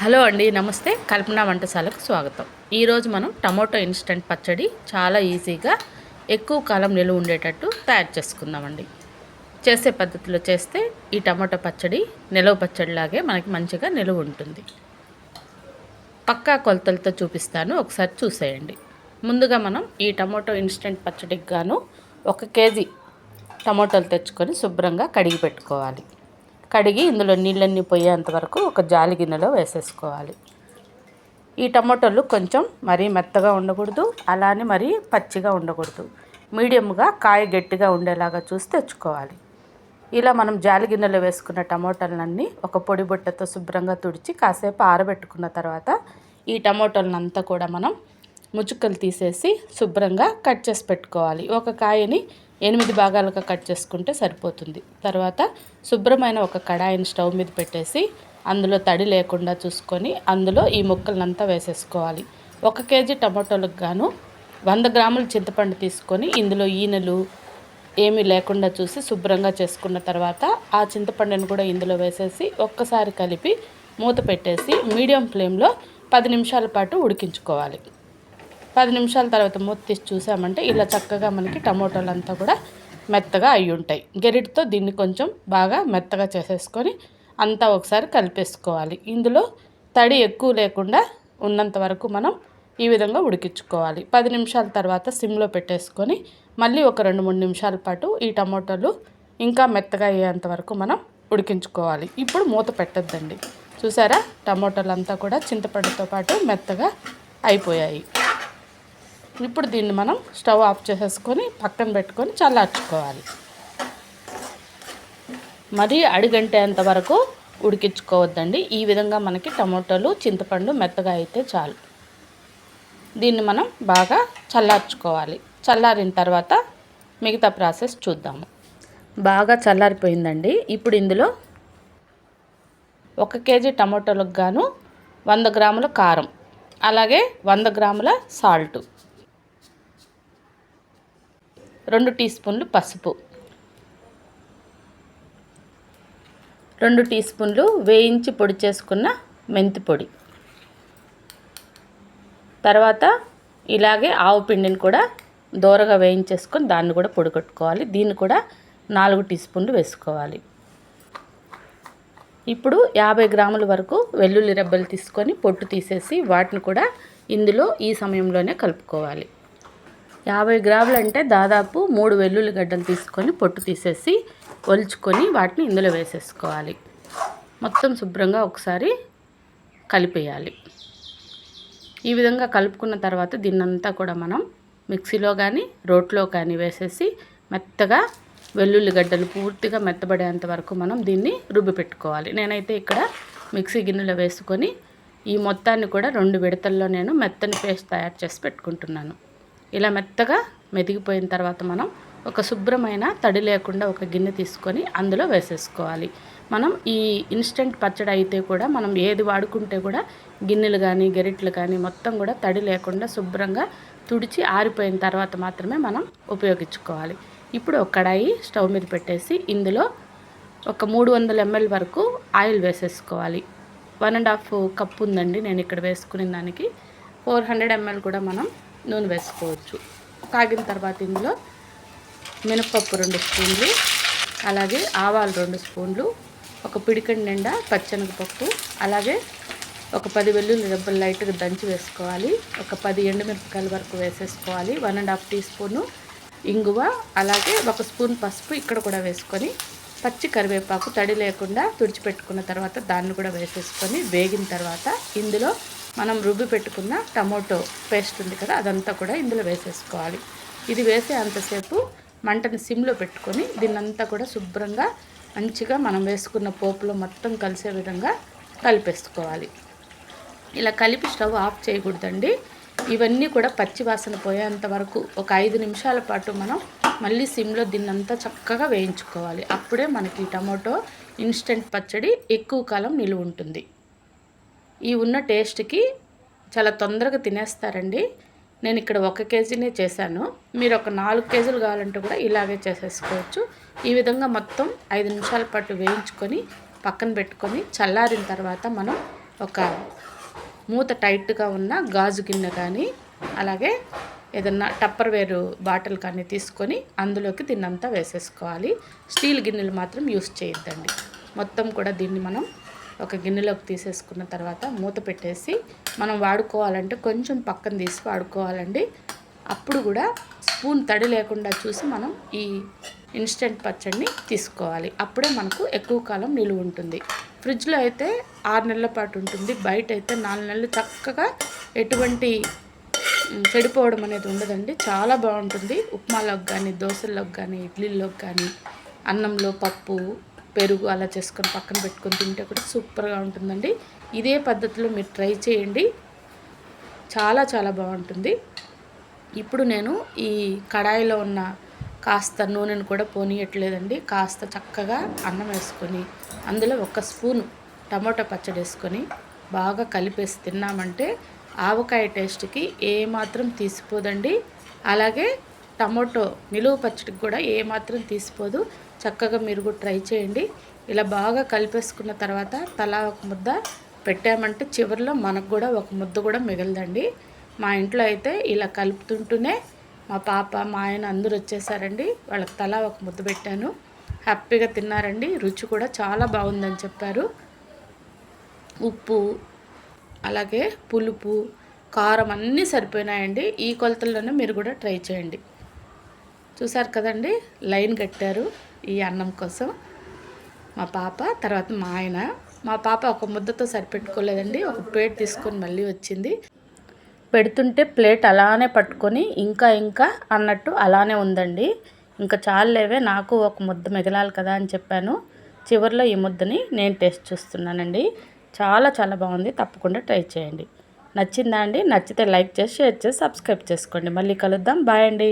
Hello అండి నమస్తే. కల్పన వంటశాలకు స్వాగతం. ఈరోజు మనం టమోటో ఇన్స్టెంట్ పచ్చడి చాలా ఈజీగా ఎక్కువ కాలం నిలువ ఉండేటట్టు తయారు చేసుకుందామండి. చేసే పద్ధతిలో చేస్తే ఈ టమోటో పచ్చడి నిలవ పచ్చడిలాగే మనకి మంచిగా నిలువ ఉంటుంది. పక్కా కొలతలతో చూపిస్తాను ఒకసారి చూసేయండి. ముందుగా మనం ఈ టమోటో ఇన్స్టెంట్ పచ్చడికి గాను ఒక కేజీ టమోటాలు తెచ్చుకొని శుభ్రంగా కడిగి పెట్టుకోవాలి. కడిగి ఇందులో నీళ్ళన్నీ పోయేంత వరకు ఒక జాలి గిన్నెలో వేసేసుకోవాలి. ఈ టమాటోలు కొంచెం మరీ మెత్తగా ఉండకూడదు అలానే మరీ పచ్చిగా ఉండకూడదు. మీడియంగా కాయ గట్టిగా ఉండేలాగా చూసి తెచ్చుకోవాలి. ఇలా మనం జాలి గిన్నెలో వేసుకున్న టమోటాలన్నీ ఒక పొడి బుట్టతో శుభ్రంగా తుడిచి కాసేపు ఆరబెట్టుకున్న తర్వాత ఈ టమోటాలనంతా కూడా మనం ముచుక్కలు తీసేసి శుభ్రంగా కట్ చేసి పెట్టుకోవాలి. ఒక కాయని ఎనిమిది భాగాలుగా కట్ చేసుకుంటే సరిపోతుంది. తర్వాత శుభ్రమైన ఒక కడాయిని స్టవ్ మీద పెట్టేసి అందులో తడి లేకుండా చూసుకొని అందులో ఈ ముక్కలనంతా వేసేసుకోవాలి. ఒక కేజీ టమాటోలకు గాను వంద గ్రాముల చింతపండు తీసుకొని ఇందులో ఈనెలు ఏమీ లేకుండా చూసి శుభ్రంగా చేసుకున్న తర్వాత ఆ చింతపండుని కూడా ఇందులో వేసేసి ఒక్కసారి కలిపి మూత పెట్టేసి మీడియం ఫ్లేమ్లో పది నిమిషాల పాటు ఉడికించుకోవాలి. పది నిమిషాల తర్వాత మూత తీసి చూసామంటే ఇలా చక్కగా మనకి టమోటాలు అంతా కూడా మెత్తగా అయి ఉంటాయి. గెరిటితో దీన్ని కొంచెం బాగా మెత్తగా చేసేసుకొని అంతా ఒకసారి కలిపేసుకోవాలి. ఇందులో తడి ఎక్కువ లేకుండా ఉన్నంత వరకు మనం ఈ విధంగా ఉడికించుకోవాలి. పది నిమిషాల తర్వాత సిమ్లో పెట్టేసుకొని మళ్ళీ ఒక రెండు మూడు నిమిషాల పాటు ఈ టమోటాలు ఇంకా మెత్తగా అయ్యేంత వరకు మనం ఉడికించుకోవాలి. ఇప్పుడు మూత పెట్టద్దండి. చూసారా? టమోటాలు అంతా కూడా చింతపండుతో పాటు మెత్తగా అయిపోయాయి. ఇప్పుడు దీన్ని మనం స్టవ్ ఆఫ్ చేసేసుకొని పక్కన పెట్టుకొని చల్లార్చుకోవాలి. మరీ అడిగంటేంత వరకు ఉడికించుకోవద్దండి. ఈ విధంగా మనకి టమోటాలు చింతపండు మెత్తగా అయితే చాలు. దీన్ని మనం బాగా చల్లార్చుకోవాలి. చల్లారిన తర్వాత మిగతా ప్రాసెస్ చూద్దాము. బాగా చల్లారిపోయిందండి. ఇప్పుడు ఇందులో ఒక కేజీ టమోటాలకు గాను వంద గ్రాముల కారం అలాగే వంద గ్రాముల సాల్టు. రెండు టీ స్పూన్లు పసుపు. రెండు టీ స్పూన్లు వేయించి పొడి చేసుకున్న మెంతి పొడి. తర్వాత ఇలాగే ఆవు పిండిని కూడా దోరగా వేయించేసుకొని దాన్ని కూడా పొడిగొట్టుకోవాలి దీన్ని కూడా నాలుగు టీ స్పూన్లు వేసుకోవాలి. ఇప్పుడు యాభై గ్రాముల వరకు వెల్లుల్లి రెబ్బలు తీసుకొని పొట్టు తీసేసి వాటిని కూడా ఇందులో ఈ సమయంలోనే కలుపుకోవాలి. యాభై గ్రాములు అంటే దాదాపు మూడు వెల్లుల్లి గడ్డలు తీసుకొని పొట్టు తీసేసి ఒలుచుకొని వాటిని ఇందులో వేసేసుకోవాలి. మొత్తం శుభ్రంగా ఒకసారి కలిపేయాలి. ఈ విధంగా కలుపుకున్న తర్వాత దీన్నంతా కూడా మనం మిక్సీలో కానీ రోట్లో కానీ వేసేసి మెత్తగా వెల్లుల్లి గడ్డలు పూర్తిగా మెత్తబడేంత వరకు మనం దీన్ని రుబ్బి పెట్టుకోవాలి. నేనైతే ఇక్కడ మిక్సీ గిన్నెలో వేసుకొని ఈ మొత్తాన్ని కూడా రెండు విడతల్లో నేను మెత్తని పేస్ట్ తయారు చేసి పెట్టుకుంటున్నాను. ఇలా మెత్తగా మెదిగిపోయిన తర్వాత మనం ఒక శుభ్రమైన తడి లేకుండా ఒక గిన్నె తీసుకొని అందులో వేసేసుకోవాలి. మనం ఈ ఇన్స్టెంట్ పచ్చడి అయితే కూడా మనం ఏది వాడుకుంటే కూడా గిన్నెలు కానీ గెరిట్లు కానీ మొత్తం కూడా తడి లేకుండా శుభ్రంగా తుడిచి ఆరిపోయిన తర్వాత మాత్రమే మనం ఉపయోగించుకోవాలి. ఇప్పుడు ఒక కడాయి స్టవ్ మీద పెట్టేసి ఇందులో ఒక మూడు వందల ఎంఎల్ వరకు ఆయిల్ వేసేసుకోవాలి. వన్ అండ్ హాఫ్ కప్ ఉందండి నేను ఇక్కడ వేసుకునే దానికి. ఫోర్ హండ్రెడ్ ఎంఎల్ కూడా మనం నూనె వేసుకోవచ్చు. కాగిన తర్వాత ఇందులో మినపప్పు రెండు స్పూన్లు అలాగే ఆవాలు రెండు స్పూన్లు ఒక పిడికడి నిండా పచ్చనగపప్పు అలాగే ఒక పది వెల్లుల్లి రెబ్బలు లైట్గా దంచి వేసుకోవాలి. ఒక పది ఎండుమిరపకాయల వరకు వేసేసుకోవాలి. One and half teaspoon ఇంగువ అలాగే ఒక స్పూన్ పసుపు ఇక్కడ కూడా వేసుకొని పచ్చి కరివేపాకు తడి లేకుండా తుడిచిపెట్టుకున్న తర్వాత దాన్ని కూడా వేసేసుకొని వేగిన తర్వాత ఇందులో మనం రుబ్బి పెట్టుకున్న టమోటో పేస్ట్ ఉంది కదా అదంతా కూడా ఇందులో వేసేసుకోవాలి. ఇది వేసే అంతసేపు మంటని సిమ్లో పెట్టుకొని దీన్నంతా కూడా శుభ్రంగా మంచిగా మనం వేసుకున్న పోపులో మొత్తం కలిసే విధంగా కలిపేసుకోవాలి. ఇలా కలిపి స్టవ్ ఆఫ్ చేయకూడదండి. ఇవన్నీ కూడా పచ్చి వాసన పోయేంత వరకు ఒక ఐదు నిమిషాల పాటు మనం మళ్ళీ సిమ్లో దీన్నంతా చక్కగా వేయించుకోవాలి. అప్పుడే మనకి టమాటో ఇన్స్టెంట్ పచ్చడి ఎక్కువ కాలం నిలువ ఉంటుంది. ఈ ఉన్న టేస్ట్కి చాలా తొందరగా తినేస్తారండి. నేను ఇక్కడ ఒక కేజీనే చేశాను. మీరు ఒక నాలుగు కేజీలు కావాలంటే కూడా ఇలాగే చేసేసుకోవచ్చు. ఈ విధంగా మొత్తం ఐదు నిమిషాల పాటు వేయించుకొని పక్కన పెట్టుకొని చల్లారిన తర్వాత మనం ఒక మూత టైట్గా ఉన్న గాజు గిన్నె కానీ అలాగే ఏదన్నా టప్పర్ వేరు బాటిల్ కానీ తీసుకొని అందులోకి దీన్నంతా వేసేసుకోవాలి. స్టీల్ గిన్నెలు మాత్రం యూస్ చేయొద్దండి. మొత్తం కూడా దీన్ని మనం ఒక గిన్నెలోకి తీసేసుకున్న తర్వాత మూత పెట్టేసి మనం వాడుకోవాలంటే కొంచెం పక్కన తీసి వాడుకోవాలండి. అప్పుడు కూడా స్పూన్ తడి లేకుండా చూసి మనం ఈ ఇన్స్టెంట్ పచ్చడిని తీసుకోవాలి. అప్పుడే మనకు ఎక్కువ కాలం నిలువ ఉంటుంది. ఫ్రిడ్జ్లో అయితే ఆరు నెలల పాటు ఉంటుంది. బయట అయితే నాలుగు నెలలు చక్కగా ఎటువంటి చెడిపోవడం అనేది ఉండదండి. చాలా బాగుంటుంది. ఉప్మాలోకి కానీ దోశల్లోకి కానీ ఇడ్లీలోకి కానీ అన్నంలో పప్పు పెరుగు అలా చేసుకొని పక్కన పెట్టుకొని తింటే కూడా సూపర్గా ఉంటుందండి. ఇదే పద్ధతిలో మీరు ట్రై చేయండి. చాలా చాలా బాగుంటుంది. ఇప్పుడు నేను ఈ కడాయిలో ఉన్న కాస్త నూనెను కూడా పోనీయట్లేదండి. కాస్త చక్కగా అన్నం వేసుకొని అందులో ఒక స్పూను టమాటో పచ్చడి వేసుకొని బాగా కలిపేసి తిన్నామంటే ఆవకాయ టేస్ట్కి ఏమాత్రం తీసిపోదండి. అలాగే టమోటో నిలువ పచ్చడికి కూడా ఏమాత్రం తీసిపోదు. చక్కగా మీరు కూడా ట్రై చేయండి. ఇలా బాగా కలిపేసుకున్న తర్వాత తలా ఒక ముద్ద పెట్టామంటే చివరిలో మనకు కూడా ఒక ముద్ద కూడా మిగలదండి. మా ఇంట్లో అయితే ఇలా కలుపుతుంటూనే మా పాప మా ఆయన అందరూ వచ్చేసారండి. వాళ్ళకి తలా ఒక ముద్ద పెట్టాను. హ్యాపీగా తిన్నారండి. రుచి కూడా చాలా బాగుందని చెప్పారు. ఉప్పు అలాగే పులుపు కారం అన్నీ సరిపోయినాయండి. ఈ కొలతల్లోనే మీరు కూడా ట్రై చేయండి. చూసారు కదండి? లైన్ కట్టారు ఈ అన్నం కోసం. మా పాప తర్వాత మా ఆయన. మా పాప ఒక ముద్దతో సరిపెట్టుకోలేదండి. ఒక ప్లేట్ తీసుకొని మళ్ళీ వచ్చింది. పెడుతుంటే ప్లేట్ అలానే పట్టుకొని ఇంకా ఇంకా అన్నట్టు అలానే ఉందండి. ఇంకా చాలేవే నాకు ఒక ముద్ద మిగలాలి కదా అని చెప్పాను. చివరిలో ఈ ముద్దని నేను టేస్ట్ చూస్తున్నానండి. చాలా చాలా బాగుంది. తప్పకుండా ట్రై చేయండి. నచ్చిందా అండి? నచ్చితే లైక్ చేసి షేర్ చేసి సబ్స్క్రైబ్ చేసుకోండి. మళ్ళీ కలుద్దాం. బాయ్ అండి.